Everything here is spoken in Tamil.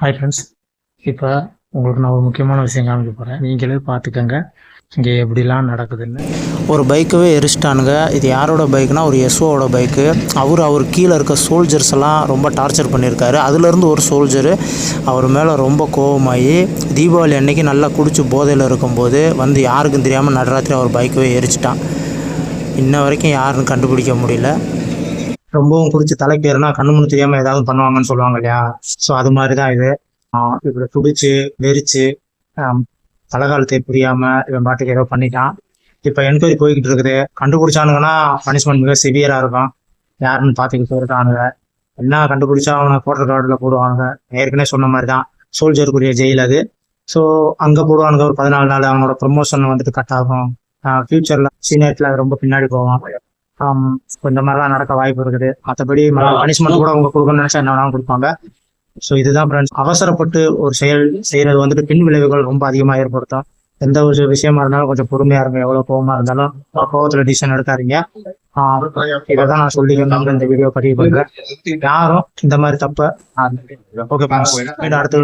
ஹாய் ஃப்ரெண்ட்ஸ் இப்போ உங்களுக்கு நான் ஒரு முக்கியமான விஷயம் காமிக்க போகிறேன் நீங்களே பார்த்துக்கோங்க. இங்கே எப்படிலாம் நடக்குதுன்னு. ஒரு பைக்கவே எரிச்சிட்டானுங்க. இது யாரோட பைக்னா ஒரு எஸ்ஓவோட பைக்கு அவர் அவர் கீழே இருக்க சோல்ஜர்ஸ் எல்லாம் ரொம்ப டார்ச்சர் பண்ணியிருக்காரு. அதுலேருந்து ஒரு சோல்ஜரு அவர் மேலே ரொம்ப கோவமாகி தீபாவளி அன்னைக்கு நல்லா குடிச்சு போதையில் இருக்கும்போது வந்து யாருக்கும் தெரியாமல் நடராத்திரி அவர் பைக்கவே எரிச்சிட்டான். இன்ன வரைக்கும் யாருன்னு கண்டுபிடிக்க முடியல. ரொம்பவும் குடிச்சு தலைக்கு ஏறுனா கண்ணு முன்னு தெரியாமல் ஏதாவது பண்ணுவாங்கன்னு சொல்லுவாங்க இல்லையா? ஸோ அது மாதிரி தான் இது இவரை இப்படி குடிச்சு வெறிச்சு ஆம், தலகாலத்தை புரியாம இவன் பாட்டுக்கு ஏதோ பண்ணிட்டான். இப்போ என்கொயரி போய்கிட்டு இருக்குது. கண்டுபிடிச்சானுங்கன்னா பனிஷ்மெண்ட் மிக சிவியரா இருக்கும். யாருன்னு பார்த்துக்கிட்டு இருக்கானுங்க என்ன கண்டுபிடிச்சா அவனை கோட்டர் கார்டில் போடுவாங்க ஏற்கனவே சொன்ன மாதிரி தான் சோல்ஜருக்குரிய ஜெயில் அது. ஸோ அங்கே போடுவானுங்க ஒரு பதினாலு நாள். அவனோட ப்ரொமோஷன் வந்துட்டு கட் ஆகும். ஃபியூச்சரில் சீனியர்ல ரொம்ப பின்னாடி போவான். இந்த மாதிரிலாம் நடக்க வாய்ப்பு இருக்குது. மற்றபடி பனிஷ்மெண்ட் கூட அவங்க கொடுக்கணும்னு நினைச்சா என்ன வேணாலும் கொடுப்பாங்க. ஸோ இதுதான் ஃப்ரெண்ட்ஸ் அவசரப்பட்டு ஒரு செயல் செய்யறது வந்துட்டு பின் விளைவுகள் ரொம்ப அதிகமாக ஏற்படுத்தும். எந்த ஒரு விஷயமா இருந்தாலும் கொஞ்சம் பொறுமையா இருங்க. எவ்வளவு கோவமா இருந்தாலும் கோவத்துல டிசிஷன் எடுக்காதீங்க. இதைதான் நான் சொல்லிக்கணும் இந்த வீடியோ பதிவு பண்றேன் யாரும் இந்த மாதிரி தப்ப ஓகே அடுத்த